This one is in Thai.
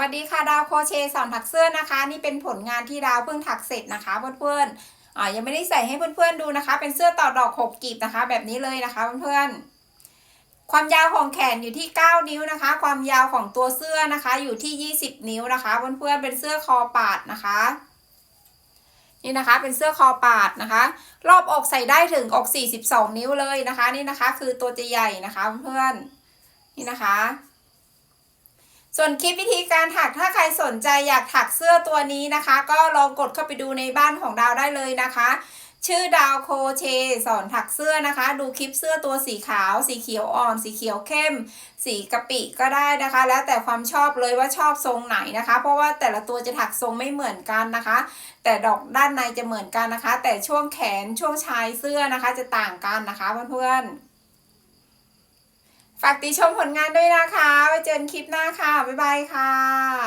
วัสดีค่ะดาวโคเชสอนถักเสื้อนะคะ นี่เป็นผลงานที่ดาวเพิ่งถักเสร็จนะคะเพื่อนๆอ่ายังไม่ได้ใส่ให้เพื่อนๆดูนะคะ เป็นเสื้อต่อดอกหกกีบนะคะ แบบนี้เลยนะคะเพื่อนๆความยาวของแขนอยู่ที่ 9 นิ้วนะคะ ความยาวของตัวเสื้อนะคะ อยู่ที่ 20 นิ้วนะคะเพื่อนๆเป็นเสื้อคอปาดนะคะนี่นะคะเป็นเสื้อคอปาดนะคะ รอบอกใส่ได้ถึงอก 42 นิ้วเลยนะคะ นี่นะคะ คือตัวจะใหญ่นะคะเพื่อนๆนี่นะคะ ส่วนคลิปวิธีการถักถ้าใครสนใจอยากถักเสื้อตัวนี้นะคะ ก็ลองกดเข้าไปดูในบ้านของดาวได้เลยนะคะ ชื่อดาวโคเช สอนถักเสื้อนะคะ ดูคลิปเสื้อตัวสีขาว สีเขียวอ่อน สีเขียวเข้ม สีกะปิก็ได้นะคะ แล้วแต่ความชอบเลยว่าชอบทรงไหนนะคะ เพราะว่าแต่ละตัวจะถักทรงไม่เหมือนกันนะคะ แต่ดอกด้านในจะเหมือนกันนะคะ แต่ช่วงแขนช่วงชายเสื้อนะคะจะต่างกันนะคะเพื่อนๆ ฝากติชมผลงานด้วยนะคะ ไว้เจอกันคลิปหน้าค่ะ บ๊ายบายค่ะ